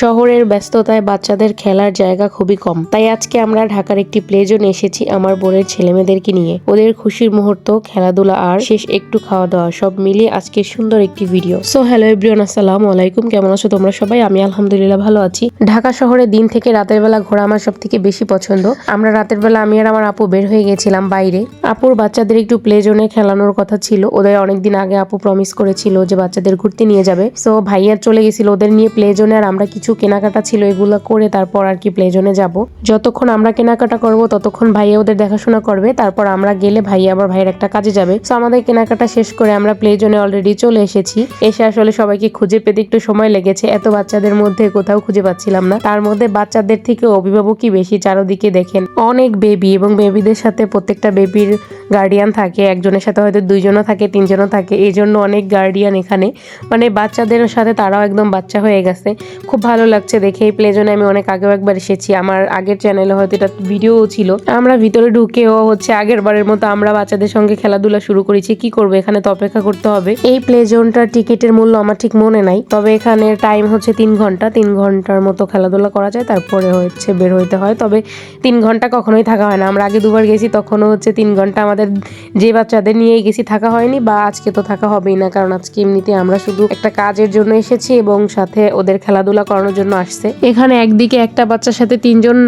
শহরের ব্যস্ততায় বাচ্চাদের খেলার জায়গা খুবই কম। তাই আজকে আমরা ঢাকার একটি প্লে জোনে এসেছি আমার বোনের ছেলেমেয়েদেরকে নিয়ে। ওদের খুশির মুহূর্ত, খেলাধুলা আর শেষ একটু খাওয়া দাওয়া সব মিলিয়ে আজকে সুন্দর একটি ভিডিও সো হ্যালো এভরিওয়ান আসসালামু আলাইকুম। কেমন আছো তোমরা সবাই? আমি আলহামদুলিল্লাহ ভালো আছি। ঢাকা শহরে দিন থেকে রাতের বেলা ঘোরা আমার সব থেকে বেশি পছন্দ। আমরা রাতের বেলা, আমি আর আমার আপু বের হয়ে গেছিলাম বাইরে। আপুর বাচ্চাদের একটু প্লে জোনে খেলানোর কথা ছিল। ওদের অনেকদিন আগে আপু প্রমিস করেছিল যে বাচ্চাদের ঘুরতে নিয়ে যাবে। সো ভাইয়ার চলে গেছিল ওদের নিয়ে প্লে জোনে আর আমরা কিছু কেনাকাটা ছিল, এগুলো করে তারপর আর কি প্লেজনে যাব। যতক্ষণ আমরা কেনাকাটা করব, ততক্ষণ ভাইয়া ওদের দেখাশোনা করবে। তারপর আমরা গেলে ভাইয়া আবার ভাইয়ের একটা কাজে যাবে। সো আমাদের কেনাকাটা শেষ করে আমরা প্লেজনে অলরেডি চলে এসেছি। এসে আসলে সবাইকে খুঁজে পেতে একটু সময় লেগেছে। এত বাচ্চাদের মধ্যে কোথাও খুঁজে পাচ্ছিলাম না। তার মধ্যে বাচ্চাদের থেকে অভিভাবকই বেশি, চারোদিকে দেখেন। অনেক বেবি এবং বেবিদের সাথে প্রত্যেকটা বেবির গার্ডিয়ান থাকে, একজনের সাথে হয়তো দুইজনও থাকে, তিনজনও থাকে, এই জন্য অনেক গার্ডিয়ান এখানে। মানে বাচ্চাদের সাথে তারাও একদম বাচ্চা হয়ে গেছে। খুব ভালো লাগছে দেখে, এই প্লেজনে আমি অনেক আগেও একবার এসেছি। আমার আগের চ্যানেলে হয়তো এটা ভিডিও ছিল। আমরা ভিতরে ঢুকেও হচ্ছে আগের বারের মতো আমরা বাচ্চাদের সঙ্গে খেলাধুলা শুরু করেছি। কি করব, এখানে তো অপেক্ষা করতে হবে। এই প্লে জোনটার টিকিটের মূল্য আমার ঠিক মনে নাই। তবে এখানে টাইম হচ্ছে তিন ঘণ্টা। তিন ঘণ্টার মতো খেলাধুলা করা যায়, তারপরে হচ্ছে বের হইতে হয়। তবে তিন ঘণ্টা কখনোই থাকা হয় না। আমরা আগে দুবার গেছি, তখনও হচ্ছে তিন ঘণ্টা আমাদের যে বাচ্চাদের নিয়ে গেছি থাকা হয়নি বা আজকে তো থাকা হবেই না, কারণ আজকে এমনিতে আমরা শুধু একটা কাজের জন্য এসেছি এবং সাথে ওদের খেলাধুলা করানোর জন্য আসছে। এখানে একদিকে একটা বাচ্চার সাথে তিনজন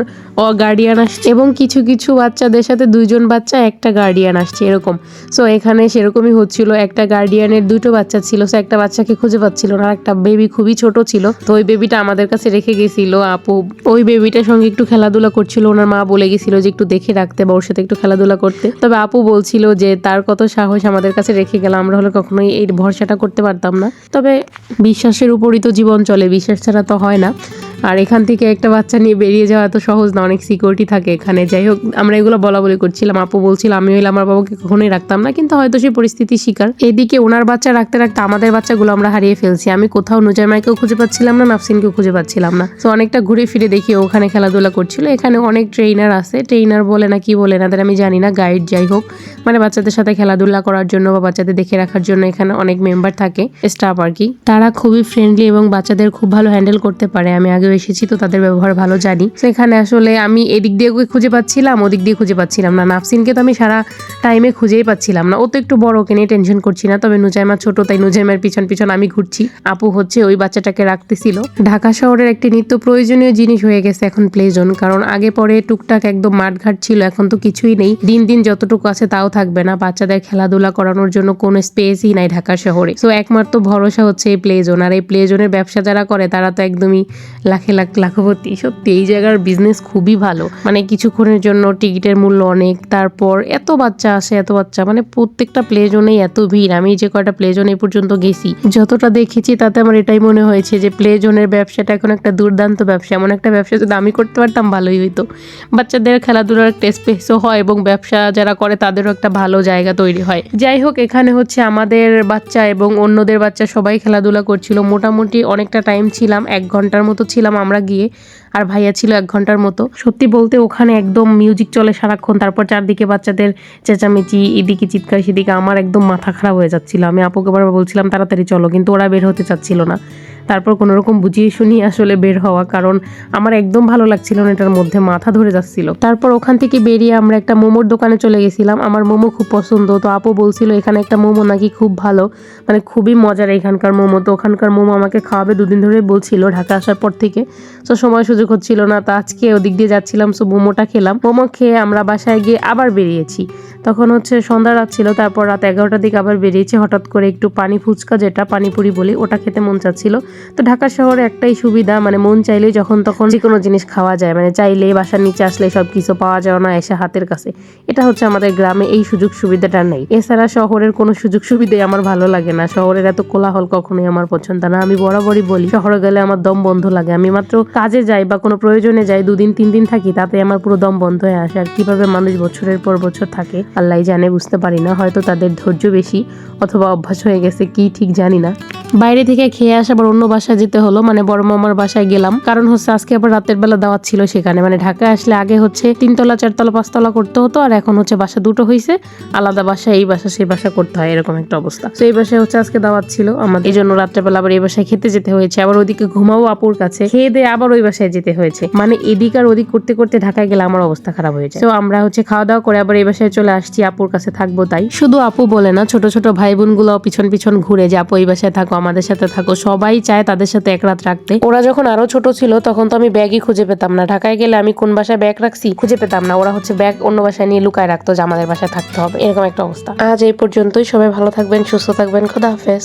গার্ডিয়ান আসছে এবং কিছু কিছু বাচ্চাদের সাথে দুইজন বাচ্চা, একটা গার্ডিয়ান আসছে এরকম। সো এখানে সেরকমই হচ্ছিল। একটা গার্ডিয়ানের দুটো বাচ্চা ছিল। সো একটা বাচ্চাকে খুঁজে পাচ্ছিল না। একটা বেবি খুবই ছোট ছিল। তো ওই বেবিটা আমাদের কাছে রেখে গেছিল। আপু, ওই বেবিটার সঙ্গে একটু খেলাধুলা করছিল। ওনার মা বলে গেছিল যে একটু দেখে রাখতে বা ওর সাথে একটু খেলাধুলা করতে। তবে আপু বলছিল যে তার কত সাহস আমাদের কাছে রেখে গেল, আমরা হলে কখনোই এই ভরসাটা করতে পারতাম না। তবে বিশ্বাসের উপরই তো জীবন চলে, বিশ্বাস ছাড়া তো হয় না। আর এখান থেকে একটা বাচ্চা নিয়ে বেরিয়ে যাওয়া এত সহজ না, অনেক সিকিউরিটি থাকে এখানে। যাই হোক, আমরা এগুলো বলা বলি করছিলাম, আপু বলছিল আমি হইলে আমার বাবাকে কখনোই রাখতাম না। কিন্তু হয়তো সেই পরিস্থিতির শিকার। এদিকে ওনার বাচ্চা রাখতে রাখতে আমাদের বাচ্চাগুলো আমরা হারিয়ে ফেলছি। আমি কোথাও নুজাইমাকেও খুঁজে পাচ্ছিলাম না, নাফসিনকেও খুঁজে পাচ্ছিলাম না। তো অনেকটা ঘুরে ফিরে দেখি ওখানে খেলাধুলা করছিল। এখানে অনেক ট্রেনার আছে। ট্রেনার বলে না কি বলে না আমি জানি না গাইড যাই হোক। মানে বাচ্চাদের সাথে খেলাধুলা করার জন্য বা বাচ্চাদের দেখে রাখার জন্য এখানে অনেক মেম্বার থাকে স্টাফ আর কি। তারা খুবই ফ্রেন্ডলি এবং বাচ্চাদের খুব ভালো হ্যান্ডেল করতে পারে। আমি আগেও এসেছি, তো তাদের ব্যবহার ভালো জানি। তো এখানে আসলে আমি এদিক দিয়ে খুঁজে পাচ্ছিলাম, ওদিক দিয়ে খুঁজে পাচ্ছিলাম না। নাফসিনকে তো আমি সারা টাইমে খুঁজেই পাচ্ছিলাম না। ও তো একটু বড়, ওকে নিয়ে টেনশন করছি না। তবে নুজাইমা ছোট, তাই নুজাইমার পিছন পিছন আমি ঘুরছি। আপু হচ্ছে ওই বাচ্চাটাকে রাখতেছিল। ঢাকা শহরের একটি নিত্য প্রয়োজনীয় জিনিস হয়ে গেছে এখন প্লে জোন কারণ আগে পরে টুকটাক একদম মাঠঘাট ছিল, এখন তো কিছুই নেই। দিন দিন যতটুকু আছে তাও থাকবে না। বাচ্চাদের খেলাধুলা করানোর জন্য কোনো স্পেসই নাই ঢাকা শহরে। তো একমাত্র ভরসা হচ্ছে এই প্লে জোন আর এই প্লে জোনের ব্যবসা যারা করে, তারা তো একদমই লাখে লাখ লাখপতি। সত্যি, এই জায়গার বিজনেস খুবই ভালো। মানে কিছুক্ষণের জন্য টিকিটের মূল্য অনেক, তারপর এত বাচ্চা আসে, এত বাচ্চা। মানে প্রত্যেকটা প্লে জোনেই এত ভিড়। আমি যে কয়টা প্লে জোন এই পর্যন্ত গেছি, যতটা দেখেছি তাতে আমার এটাই মনে হয়েছে যে প্লে জোনের ব্যবসাটা এখন একটা দুর্দান্ত ব্যবসা। এমন একটা ব্যবসা যদি আমি করতে পারতাম, ভালোই হইতো। বাচ্চাদের খেলাধুলার একটা স্পেসও হয় এবং ব্যবসা যারা করে, তাদেরও একটা ভালো জায়গা তৈরি হয়। যাই হোক, এখানে হচ্ছে আমাদের বাচ্চা এবং অন্যদের বাচ্চা সবাই খেলাধুলা করছিল। মোটামুটি অনেকটা টাইম ছিলাম, এক ঘণ্টার মতো ছিলাম। আমরা গিয়ে, আর ভাইয়া ছিল এক ঘণ্টার মতো। সত্যি বলতে ওখানে একদম মিউজিক চলে সারাক্ষণ, তারপর চারদিকে বাচ্চাদের চেঁচামেচি, এদিকে চিৎকার, সেদিকে আমার একদম মাথা খারাপ হয়ে যাচ্ছিল। আমি আপুকে বারবার বলছিলাম, তাড়াতাড়ি চলো। কিন্তু ওরা বের হতে চাচ্ছিল না। তারপর কোনো রকম বুঝিয়ে শুনিয়ে আসলে বের হওয়া, কারণ আমার একদম ভালো লাগছিল না এটার মধ্যে, মাথা ধরে যাচ্ছিল। তারপর ওখান থেকে বেরিয়ে আমরা একটা মোমোর দোকানে চলে গেছিলাম। আমার মোমো খুব পছন্দ, তো আপু বলছিল, এখানে একটা মোমো নাকি খুব ভালো। মানে খুবই মজার এখানকার মোমো। তো ওখানকার মোমো আমাকে খাওয়াবে দুদিন ধরে বলছিল, ঢাকা আসার পর থেকে। তো সময় সুযোগ হচ্ছিল না, তো আজকে ওদিক দিয়ে যাচ্ছিলাম, সো মোমোটা খেলাম। মোমো খেয়ে আমরা বাসায় গিয়ে আবার বেরিয়েছি। তখন হচ্ছে সন্ধ্যা রাত ছিল, তারপর রাত এগারোটার দিকে আবার বেরিয়েছি। হঠাৎ করে একটু পানি ফুচকা যেটা, পানিপুরি বলি, ওটা খেতে মন চাচ্ছিল। তো ঢাকা শহরে একটাই সুবিধা মানে মন চাইলেই যখন তখন যে কোনো জিনিস খাওয়া যায় মানে চাইলেই বাসার নিচে আসলে সব কিছু পাওয়া যায় না এসে হাতের কাছে। এটা হচ্ছে আমাদের গ্রামে এই সুযোগ সুবিধাটা নেই। এছাড়া শহরের কোনো সুযোগ সুবিধাই আমার ভালো লাগে না। শহরের এত কোলাহল কখনোই আমার পছন্দ না। আমি বরাবরই বলি, শহরে গেলে আমার দম বন্ধ লাগে। আমি মাত্র কাজে যাই বা কোনো প্রয়োজনে যাই, দুদিন, তিন দিন থাকি, তাতে আমার পুরো দম বন্ধ হয়ে আসে। আর কীভাবে মানুষ বছরের পর বছর থাকে আল্লাহ জানে, বুঝতে পারি না। হয়তো তাদের ধৈর্য বেশি অথবা অভ্যাস হয়ে গেছে, কি ঠিক জানি না। বাইরে থেকে খেয়ে আসা আবার অন্য বাসায় যেতে হলো মানে বড় মামার বাসায় গেলাম। কারণ হচ্ছে আজকে আবার রাতের বেলা দাওয়াত ছিল সেখানে মানে ঢাকায় আসলে আগে হচ্ছে তিনতলা, চারতলা, পাঁচতলা করতে হতো, আর এখন হচ্ছে বাসা দুটো হয়েছে আলাদা বাসা, এই বাসা, সেই বাসা করতে হয়, এরকম একটা অবস্থা। তো এই বাসায় হচ্ছে আজকে দাওয়াত ছিল আমাদের। এই জন্য রাত্রেবেলা আবার এই বাসায় খেতে যেতে হয়েছে। আবার ওদিকে ঘুমাবো আপুর কাছে, খেয়ে দিয়ে আবার ওই বাসায় যেতে হয়েছে। মানে এদিক আর ওদিক করতে করতে ঢাকায় গেলে আমার অবস্থা খারাপ হয়ে যায়। তো আমরা হচ্ছে খাওয়া দাওয়া করে আবার এই বাসায় চলে আসছি, আপুর কাছে থাকব তাই। শুধু আপু বলে না, ছোট ছোট ভাই বোনগুলো পিছন পিছন ঘুরে যে, আপু, এই বাসায় থাকো আমাদের সাথে থাকো। সবাই চায় তাদের সাথে এক রাত রাখতে। ওরা যখন আরও ছোট ছিল, তখন তো আমি ব্যাগই খুঁজে পেতাম না। ঢাকায় গেলে আমি কোন বাসায় ব্যাগ রাখছি খুঁজে পেতাম না। ওরা হচ্ছে ব্যাগ অন্য বাসায় নিয়ে লুকায় রাখতো যে আমাদের বাসায় থাকতে হবে। এরকম একটা অবস্থা। আজ এই পর্যন্তই। সবাই ভালো থাকবেন, সুস্থ থাকবেন। খোদা হাফেজ।